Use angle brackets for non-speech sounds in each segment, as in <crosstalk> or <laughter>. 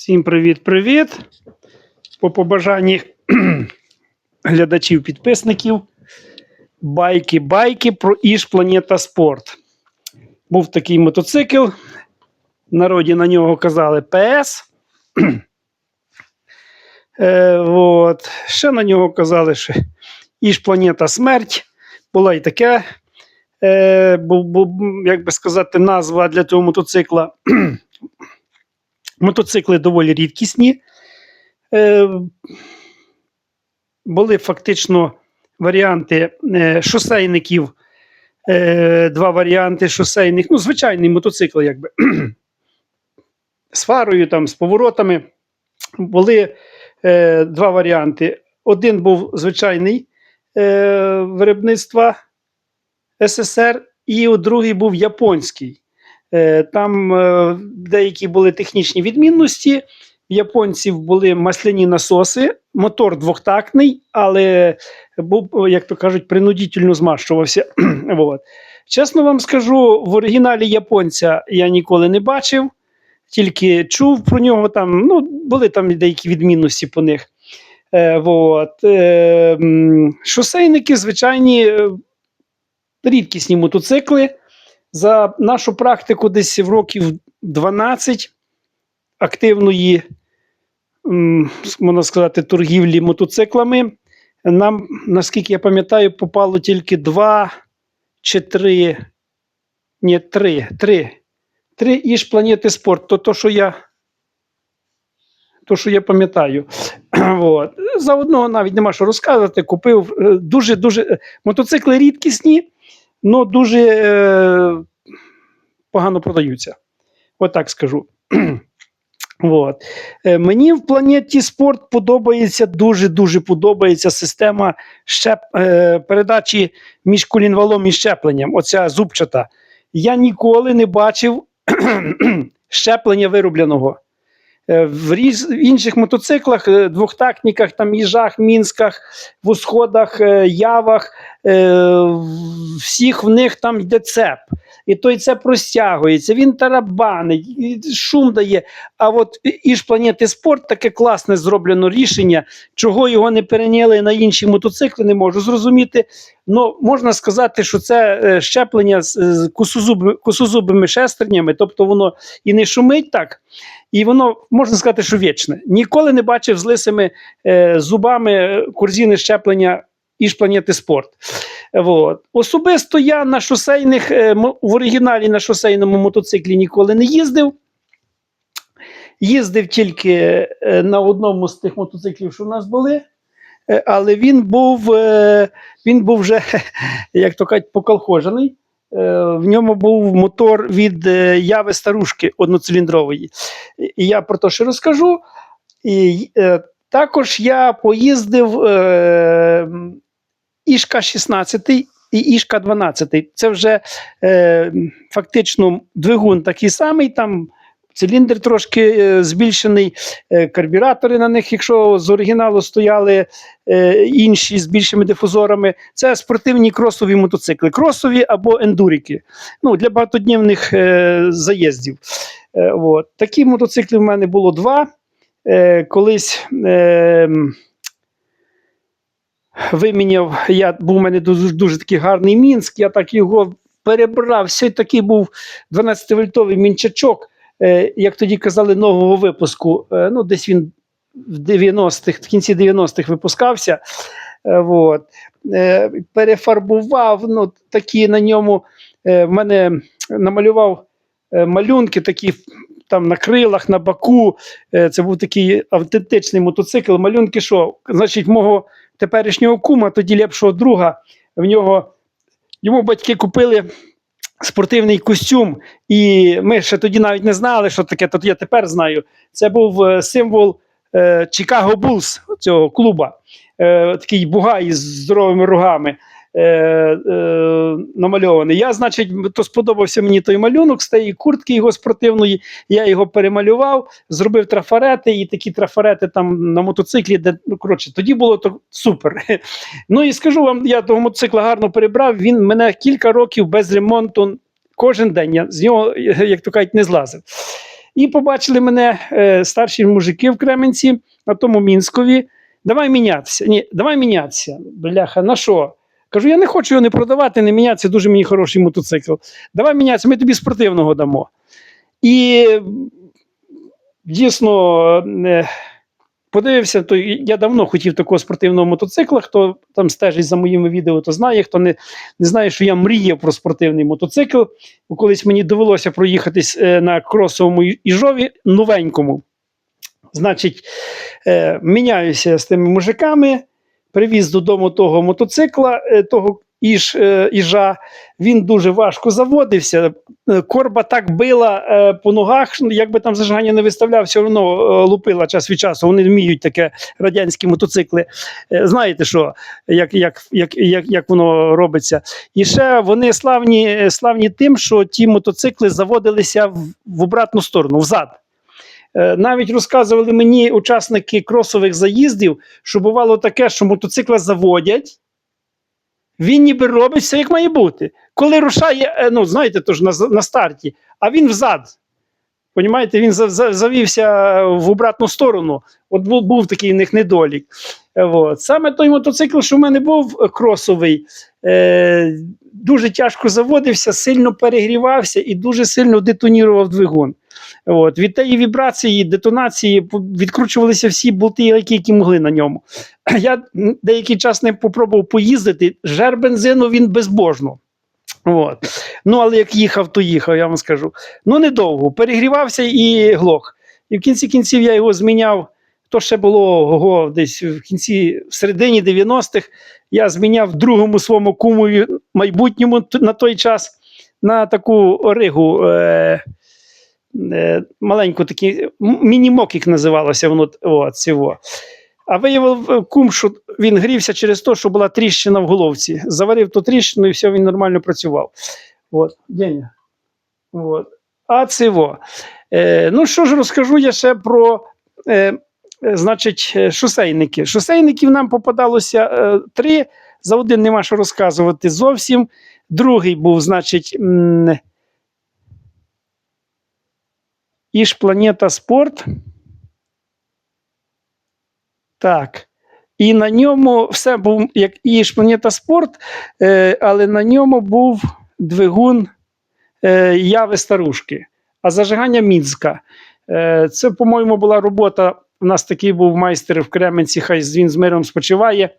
Всім привіт-привіт. По побажанні <clears throat> глядачів, підписників. Байки-байки про Іж Планета Спорт. Був такий мотоцикл. В народі на нього казали ПС. <clears throat> Е, от. Ще на нього казали, що Іж Планета Смерть. Була і таке, е, бу, бу, як би сказати, назва для цього мотоцикла. <clears throat> Мотоцикли доволі рідкісні. Е, були фактично варіанти е, шосейників, е, два варіанти шосейних, ну, звичайний мотоцикл, якби <clears throat> з фарою, там, з поворотами. Були е, два варіанти. Один був звичайний е, виробництва СССР, і другий був японський. Е, Там е, деякі були технічні відмінності. Японців були масляні насоси, мотор двохтактний, але був, як то кажуть, принудительно змащувався. <clears throat> От. Чесно вам скажу, в оригіналі японця я ніколи не бачив, тільки чув про нього. Там, ну, Були там деякі відмінності по них. Е, от. е, шосейники, звичайні, е, рідкісні мотоцикли. За нашу практику десь в років 12 активної, можна сказати, торгівлі мотоциклами. Нам, наскільки я пам'ятаю, попало тільки два чи три. Ні, три. Три. Три іж планети спорт. То, то, що я. То, що я пам'ятаю. <clears throat> За одного навіть нема що розказувати. Купив дуже-дуже мотоцикли рідкісні ну дуже е, погано продаються. <clears throat> От так скажу. От. Мені в планеті спорт подобається дуже-дуже подобається система щеп, е, передачі між колінвалом і щепленням. Оця зубчата. Я ніколи не бачив <clears throat> щеплення виробленого. Е, В, різ, в інших мотоциклах, е, двохтактниках, там, їжах, мінсках, в усходах, е, явах, всіх в них там йде цеп. І той цеп розтягується, він тарабанить, шум дає. А от іж планети спорт таке класне зроблено рішення, чого його не перейняли на інші мотоцикли, не можу зрозуміти. Ну, можна сказати, що це е, щеплення з, косозуби- косозубими шестернями, тобто воно і не шумить так, і воно можна сказати, що вічне. Ніколи не бачив з лисими е, зубами е, корзини щеплення іж планети спорт. Вот. Особисто я на шосейних, е, в оригіналі на шосейному мотоциклі ніколи не їздив. Їздив тільки е, на одному з тих мотоциклів, що в нас були. Е, Але він був, він був вже, <laughs> як то кажуть, поколхожений. В ньому був мотор від яви старушки одноциліндрової. І і я про те ще розкажу. І також я поїздив Ішка 16 і Ішка 12. Це вже е, фактично двигун такий самий, там циліндр трошки е, збільшений, е, карбюратори на них, якщо з оригіналу стояли е, інші з більшими дифузорами. Це спортивні кросові мотоцикли, кросові або ендуріки. Ну, для багатоднівних е, заїздів. Е, от. Такі мотоцикли в мене було два. Е, колись е, виміняв, я, був у мене дуже, дуже такий гарний мінськ, я так його перебрав. Все такий був 12-вольтовий мінчачок, е, як тоді казали, нового випуску. Е, ну, десь він в 90-х, в кінці 90-х випускався. Е. Е, перефарбував, ну, такі на ньому в мене намалював малюнки такі там на крилах, на баку. Це був такий автентичний мотоцикл. Малюнки, що, значить, мого теперішнього кума, тоді ліпшого друга, в нього йому батьки купили спортивний костюм, і ми ще тоді навіть не знали, що таке. Тут я тепер знаю. Це був е, символ Чикаго Булс цього клуба. Е, такий бугай з здоровими рогами. Е, е, намальований. Я, значить, то сподобався мені той малюнок з тієї куртки його спортивної. Я його перемалював, зробив трафарети, і такі трафарети там на мотоциклі, де ну коротше, тоді було то супер. <laughs> Ну і скажу вам, я того мотоцикла гарно перебрав. Він мене кілька років без ремонту кожен день. Я з нього, <laughs> як то кажуть, не злазив. І побачили мене е, старші мужики в Кременці на тому Мінськові. Давай мінятися. Ні, давай мінятися. Бляха, на що? Кажу, я не хочу його не продавати, не мінятися. Дуже мені хороший мотоцикл. Давай мінятися, ми тобі спортивного дамо. І дійсно е, подивився, то я давно хотів такого спортивного мотоцикла. Хто там стежить за моїми відео, то знає. Хто не, не знає, що я мріяв про спортивний мотоцикл. Колись мені довелося проїхатись е, на кросовому іжові новенькому. Значить, е, міняюся з тими мужиками, привіз додому того мотоцикла, е, того іж, е, іжа. Він дуже важко заводився. Е, Корба так била по ногах, що як би там зажигання не виставляв, все одно лупила час від часу. Вони вміють таке радянські мотоцикли. Знаєте що, як, як, як, як, як воно робиться. І ще вони славні, славні тим, що ті мотоцикли заводилися в, в обратну сторону, взад. Е, Навіть розказували мені учасники кросових заїздів, що бувало таке, що мотоцикла заводять. Він ніби робить все, як має бути. Коли рушає, е, ну знаєте, то ж на, на старті, а він взад. Понімаєте, він за- за- завівся в обратну сторону. От був, був такий у них недолік. Е, От. Саме той мотоцикл, що в мене був е, кросовий, е, дуже тяжко заводився, сильно перегрівався і дуже сильно детонірував двигун. От. Від тієї вібрації, детонації відкручувалися всі болти, які, які могли на ньому. <clears throat> Я деякий час не попробував поїздити. Жер бензину він безбожно. От. Ну, але як їхав, то їхав, я вам скажу. Ну, недовго. Перегрівався і глох. І в кінці кінців я його зміняв. То ще було ого, десь в кінці, в середині 90-х, я зміняв другому своєму кумові майбутньому на той час на таку ригу. Е- е, маленьку такі, м- міні-мокік називалося воно от, цього. А виявив е, кум, що він грівся через те, що була тріщина в головці. Заварив ту тріщину і все, він нормально працював. От, Деня. От. А цього. Е, ну, що ж розкажу я ще про. Е, Значить, е, шосейники. Шосейників нам попадалося е, три. За один нема що розказувати зовсім. Другий був, значить, Іж Планета Спорт. Так. І на ньому все був як Іж Планета Спорт, е, але на ньому був двигун е, Яви Старушки, а зажигання Мінська. Е, це, по-моєму, була робота. У нас такий був майстер в Кременці, хай він з миром спочиває.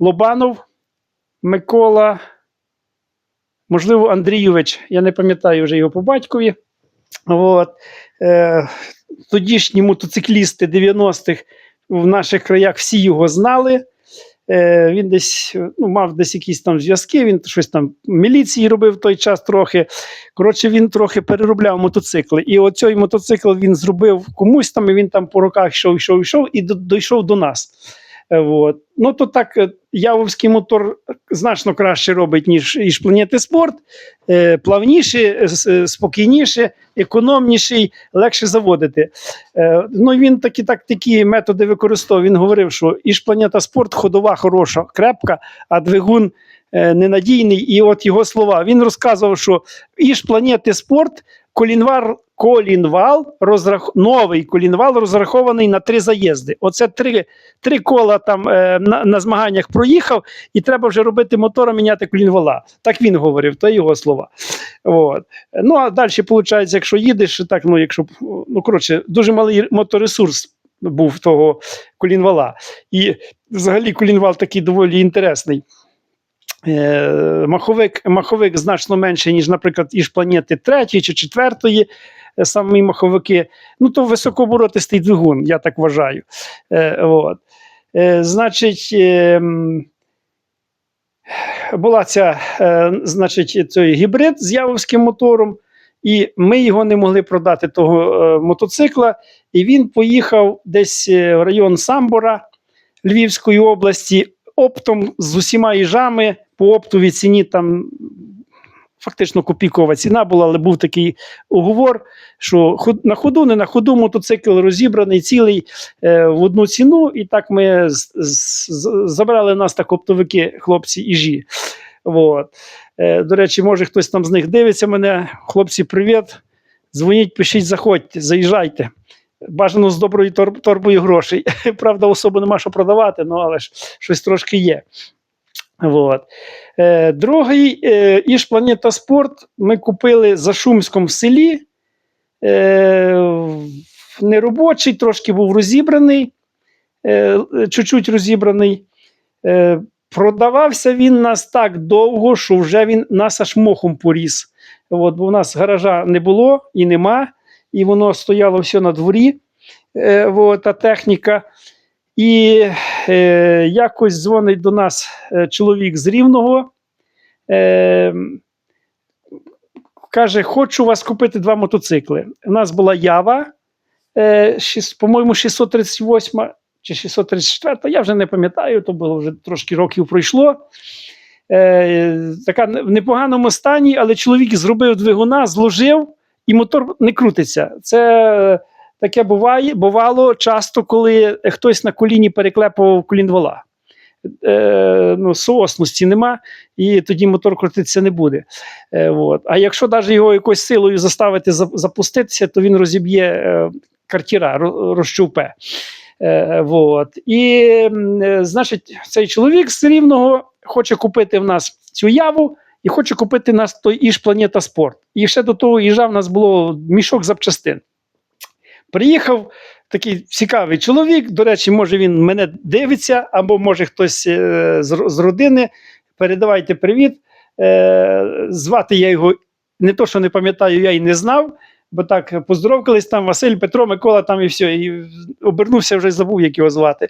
Лобанов Микола, можливо, Андрійович, я не пам'ятаю вже його по батькові. От. Е, тодішні мотоциклісти 90-х в наших краях всі його знали. Е, він десь ну, мав десь якісь там зв'язки, він щось там міліції робив в той час трохи. Коротше, він трохи переробляв мотоцикли. І оцей мотоцикл він зробив комусь там, і він там по руках йшов, йшов, йшов і дійшов до нас. Е, от. Ну, то так, е, Явовський мотор значно краще робить, ніж, ніж Планети Спорт. Е, плавніше, е, спокійніше, економніший, легше заводити. Е, ну, він такі, так, такі методи використовував. Він говорив, що іж планета спорт ходова хороша, крепка, а двигун е, ненадійний. І от його слова. Він розказував, що іж планети спорт колінвар. Колінвал розрах... новий колінвал розрахований на три заїзди. Оце три, три кола там е, на, на змаганнях проїхав, і треба вже робити мотора, міняти колінвала. Так він говорив, то його слова. От. Ну а далі, виходить, якщо їдеш, так, ну, якщо ну коротше, дуже малий моторесурс був того колінвала. І взагалі колінвал такий доволі інтересний. Е, маховик, маховик значно менший, ніж, наприклад, іж планети третьої чи четвертої. Е, Самі маховики, ну то високооборотистий двигун, я так вважаю. Е, от. Е, значить, е, була ця, е, значить, цей гібрид з явовським мотором, і ми його не могли продати того е, мотоцикла. І він поїхав десь е, в район Самбора Львівської області, оптом з усіма їжами по оптовій ціні там. Фактично копійкова ціна була, але був такий уговор, що на ходу, не на ходу мотоцикл розібраний цілий е, в одну ціну, і так ми з- з- забрали нас так оптовики, хлопці іжі. Вот. Е, до речі, може хтось там з них дивиться мене. Хлопці, привіт. Дзвоніть, пишіть, заходьте, заїжджайте. Бажано з доброю торбою грошей. <laughs> Правда, особо нема що продавати, ну але ж щось трошки є. Вот. Е, другий е, Іж Планета Спорт ми купили за Шумськом в селі. Е, неробочий, трошки був розібраний, е, чуть-чуть розібраний. Е, продавався він нас так довго, що вже він нас аж мохом поріс. От, бо у нас гаража не було і нема, і воно стояло все на дворі, е, от, та техніка. І е, якось дзвонить до нас е, чоловік з Рівного. Е, каже: Хочу у вас купити два мотоцикли. У нас була Ява, е, по-моєму, 638 чи 634, я вже не пам'ятаю, то було вже трошки років пройшло. Е, така в непоганому стані, але чоловік зробив двигуна, зложив, і мотор не крутиться. Це таке буває, бувало часто, коли хтось на коліні переклепував колінвала. Е, ну, соосності нема, і тоді мотор крутитися не буде. Е, от. А якщо навіть його якоюсь силою заставити запуститися, то він розіб'є е, картіра, ро- розщупе. Е, вот. І, е, значить, цей чоловік з рівного хоче купити в нас цю яву і хоче купити нас той Іж Планета Спорт. І ще до того їжа в нас було мішок запчастин. Приїхав такий цікавий чоловік. До речі, може він мене дивиться, або може хтось е, з, родини. Передавайте привіт. Е, звати я його не то, що не пам'ятаю, я і не знав. Бо так поздоровкались там Василь, Петро, Микола, там і все. І обернувся, вже забув, як його звати.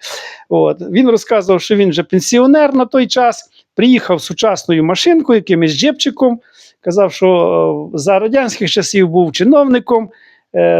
От. Він розказував, що він вже пенсіонер на той час, приїхав сучасною машинкою, якимось джепчиком. Казав, що е, за радянських часів був чиновником,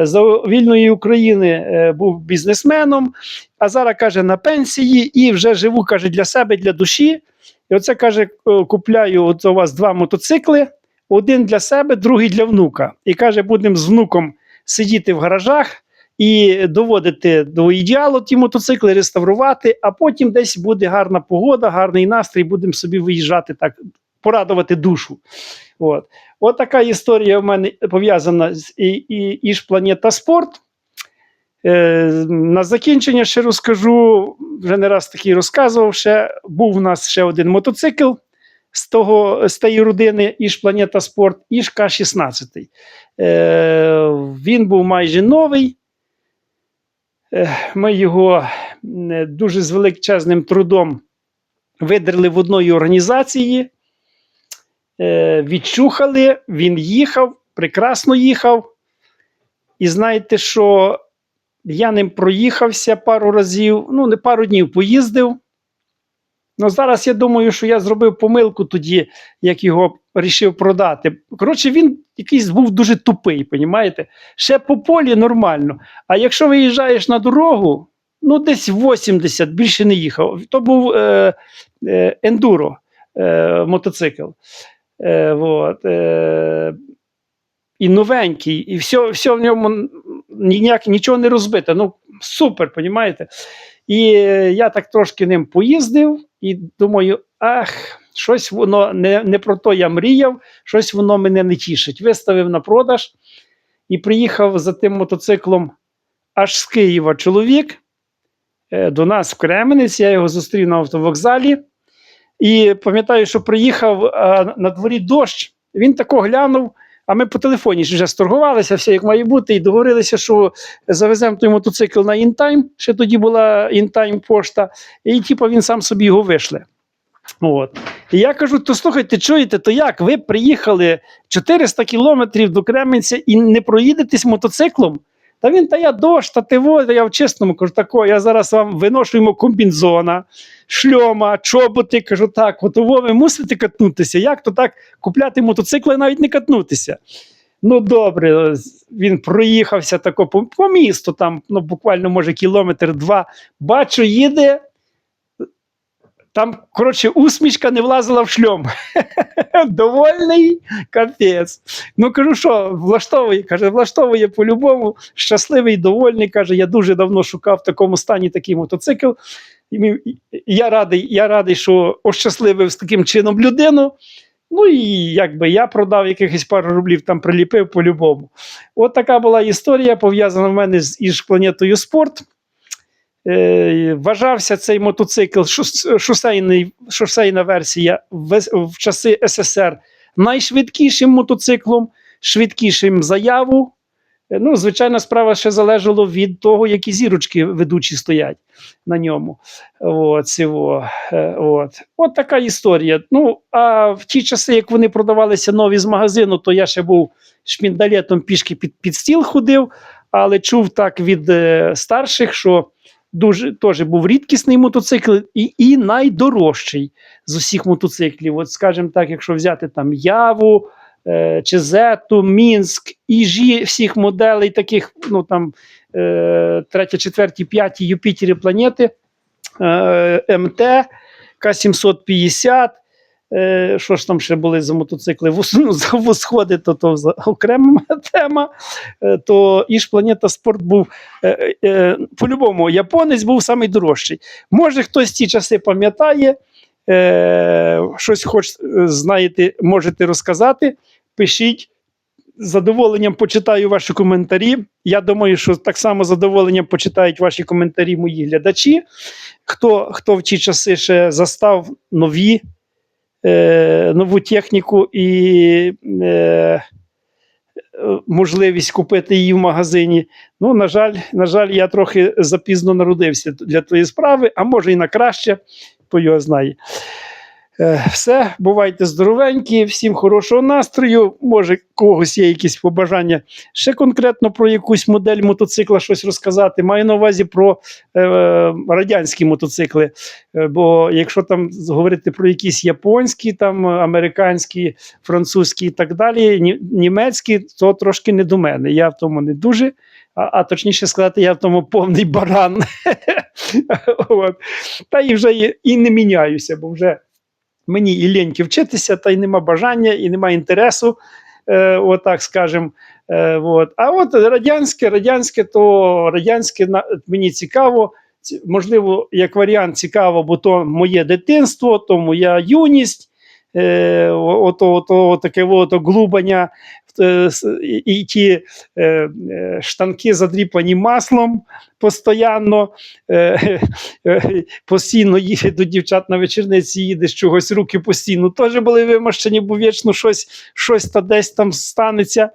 за вільної України е, був бізнесменом, а зараз каже на пенсії і вже живу каже для себе, для душі. І оце каже: е, купляю от у вас два мотоцикли, один для себе, другий для внука. І каже, будемо з внуком сидіти в гаражах і доводити до ідеалу ті мотоцикли, реставрувати, а потім десь буде гарна погода, гарний настрій, будемо собі виїжджати так, порадувати душу. От. От така історія в мене пов'язана з і, і, Іж Планета Спорт. Е, на закінчення ще розкажу, вже не раз такий розказував. Ще був у нас ще один мотоцикл з того з тієї родини Іж Планета Спорт, Іж К-16. Е, він був майже новий. Е, ми його дуже з величезним трудом видерли в одної організації. Е, відчухали, він їхав, прекрасно їхав. І знаєте, що я ним проїхався пару разів, ну, не пару днів поїздив. Ну, зараз я думаю, що я зробив помилку тоді, як його рішив продати. Коротше, він якийсь був дуже тупий, понімаєте? Ще по полі нормально. А якщо виїжджаєш на дорогу, ну десь 80, більше не їхав. То був е, е, ендуро е, мотоцикл. Е, вот, е, і новенький, і все, все в ньому ніяк, нічого не розбите. Ну, супер, понімаєте? І я так трошки ним поїздив і думаю, ах, щось воно не, не про то я мріяв, щось воно мене не тішить. Виставив на продаж і приїхав за тим мотоциклом аж з Києва чоловік е, до нас в Кременець. Я його зустрів на автовокзалі. І пам'ятаю, що приїхав а, на дворі дощ. Він тако глянув. А ми по телефоні ж вже сторгувалися, все як має бути, і договорилися, що завеземо той мотоцикл на інтайм. Ще тоді була інтайм пошта, і типу, він сам собі його вишле. От. І я кажу: то слухайте, чуєте, то як? Ви приїхали 400 кілометрів до Кременця і не проїдетесь мотоциклом? Та він, та я дощ, та ти во, я в чесному кажу, тако, я зараз вам виношуємо комбінзона, шльома, чоботи. Кажу, так, от ви мусите катнутися. Як то так купляти мотоцикли, навіть не катнутися? Ну, добре, він проїхався тако по, по місту, там, ну, буквально, може, кілометр два. Бачу, їде. Там, коротше, усмішка не влазила в шльом. <laughs> Довольний капець. Ну кажу, що влаштовує. Каже, влаштовує по-любому. Щасливий, довольний. Каже, я дуже давно шукав в такому стані такий мотоцикл. І я радий, я радий, що ощасливив таким чином людину. Ну і якби я продав якихось пару рублів, там приліпив по-любому. От така була історія, пов'язана в мене з із планетою спорт. Е, вважався цей мотоцикл шосейна версія в, в часи СССР найшвидкішим мотоциклом, швидкішим заяву. Е, Ну, звичайна справа ще залежало від того, які зірочки ведучі стоять на ньому. От, е, от. от така історія. Ну, а в ті часи, як вони продавалися нові з магазину, то я ще був шміндалетом пішки під, під стіл ходив, але чув так від е, старших, що дуже теж був рідкісний мотоцикл і, і найдорожчий з усіх мотоциклів. От, скажімо так, якщо взяти там Яву. е, Чи Зету, Мінськ, Іжі всіх моделей, таких, ну там е, третя, четверті, п'яті Юпітери планети, е, МТ, К-750. Е, що ж там ще були за мотоцикли? <laughs> Ну, восходи, то, то за- окрема <laughs> тема. Е, то Іж Планета Спорт був е, е, по-любому, японець був найдорожчий. Може, хтось ті часи пам'ятає, щось хоч знаєте, можете розказати. Пишіть. З задоволенням почитаю ваші коментарі. Я думаю, що так само з задоволенням почитають ваші коментарі мої глядачі. Хто, хто в ті часи ще застав нові, е, нову техніку і е, можливість купити її в магазині. Ну, на жаль, на жаль, я трохи запізно народився для твоєї справи, а може і на краще, хто його знає. Е, Все, бувайте здоровенькі, всім хорошого настрою. Може, когось є якісь побажання ще конкретно про якусь модель мотоцикла щось розказати. Маю на увазі про е, радянські мотоцикли. Е, бо якщо там говорити про якісь японські, там американські, французькі і так далі, німецькі, то трошки не до мене. Я в тому не дуже. А, а точніше сказати, я в тому повний баран. <laughs> От. Та і вже і не міняюся, бо вже мені і ліньки вчитися, та й нема бажання, і нема інтересу, е, отак скажемо. Е, от. А от радянське, радянське, то радянське мені цікаво. Можливо, як варіант цікаво, бо то моє дитинство, то моя юність, е, ото, ото, таке ото глубання, і, і ті е, е, штанки задріпані маслом постійно, е, е, постійно їде до дівчат на вечірниці, їдеш чогось, руки постійно теж були вимощені, бо вічно щось, щось та десь там станеться.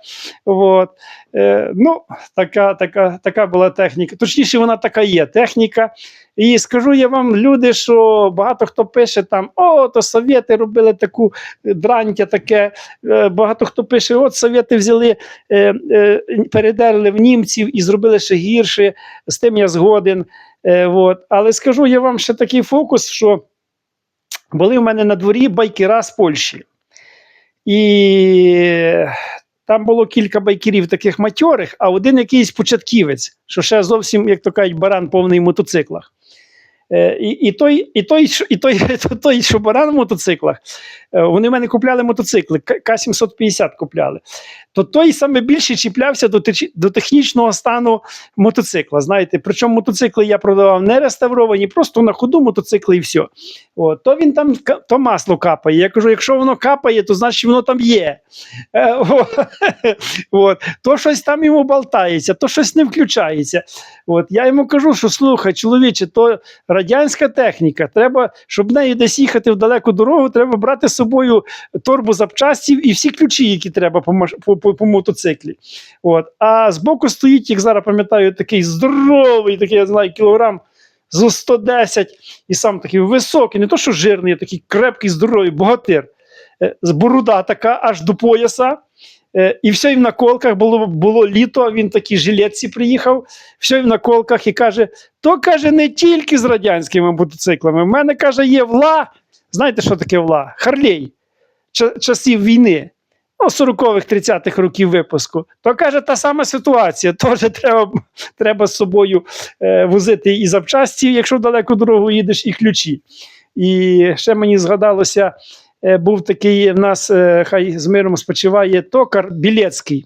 От. Е, ну, така, така, така була техніка. Точніше, вона така є техніка. І скажу я вам, люди, що багато хто пише там: о, то совєти робили таку е, дрантя таке. Е, Багато хто пише: от совєти взяли, е, передерли в німців і зробили ще гірше. З тим я згоден. От. Але скажу я вам ще такий фокус, що були в мене на дворі байкера з Польщі. І там було кілька байкерів таких матьорих, а один якийсь початківець, що ще зовсім, як то кажуть, баран повний в мотоциклах. Е, і, і, той, і, той, і той, <laughs> той, що баран в мотоциклах, вони в мене купляли мотоцикли, К- К-750 купляли. То той саме більше чіплявся до, до технічного стану мотоцикла. Знаєте, причому мотоцикли я продавав не реставровані, просто на ходу мотоцикли і все. От, то він там то масло капає. Я кажу, якщо воно капає, то значить воно там є. Е, <laughs> от, то щось там йому болтається, то щось не включається. От, я йому кажу, що слухай, чоловіче, то радянська техніка. Треба, щоб нею десь їхати в далеку дорогу, треба брати з собою торбу запчастів і всі ключі, які треба по, по, по, по мотоциклі. От. А збоку стоїть, як зараз пам'ятаю, такий здоровий, такий, я знаю, кілограм зо 110, і сам такий високий, не то що жирний, а такий крепкий, здоровий, богатир. Е, з Борода така аж до пояса. Е, І все і в наколках було, було літо, він такий жилетці приїхав, все і в наколках і каже: то каже, не тільки з радянськими мотоциклами. В мене каже, є вла. Знаєте, що таке вла? Харлей ча- часів війни. Ну, 40-х, 30-х років випуску, то каже, та сама ситуація. <laughs> Теж треба, треба з собою е, возити і запчасті, якщо далеку дорогу їдеш, і ключі. І ще мені згадалося, е, був такий в нас, е, хай з миром спочиває, токар Білецький.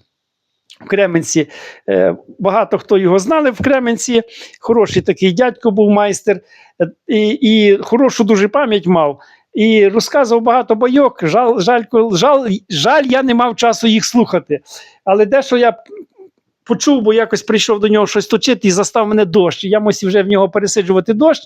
В Кременці Е, багато хто його знали в Кременці. Хороший такий дядько був майстер, е, і, і хорошу дуже пам'ять мав. І розказував багато байок. Жаль, жаль, жаль, жаль, я не мав часу їх слухати. Але дещо я почув, бо якось прийшов до нього щось точити і застав мене дощ. Я мусив вже в нього пересиджувати дощ.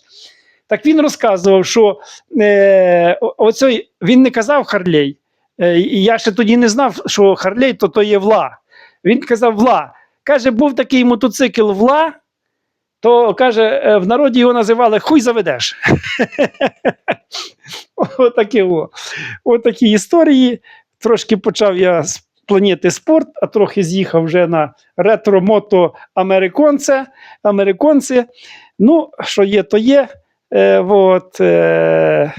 Так він розказував, що е, оцей, він не казав Харлей. Е, і я ще тоді не знав, що Харлей то, то є вла. Він казав вла. Каже, був такий мотоцикл вла, то каже, е, в народі його називали хуй заведеш. Отакі, <laughs> о. Отакі історії. Трошки почав я з планети спорт, а трохи з'їхав вже на ретро-мото америконці. Ну, що є, то є. Е, от, е,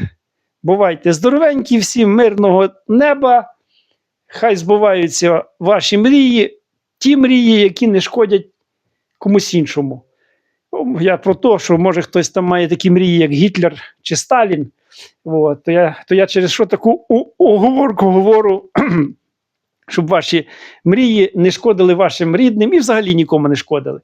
бувайте здоровенькі, всім мирного неба. Хай збуваються ваші мрії, ті мрії, які не шкодять комусь іншому. Ну, Я про те, що може хтось там має такі мрії, як Гітлер чи Сталін. От, то, я, то я через що таку оговорку говорю, <clears throat> щоб ваші мрії не шкодили вашим рідним і взагалі нікому не шкодили.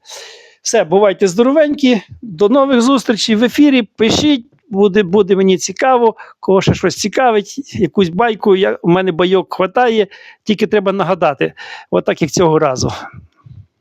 Все, бувайте здоровенькі, до нових зустрічей в ефірі. Пишіть, буде, буде мені цікаво, кого ще щось цікавить, якусь байку. Я, у мене байок хватає, тільки треба нагадати, отак як цього разу.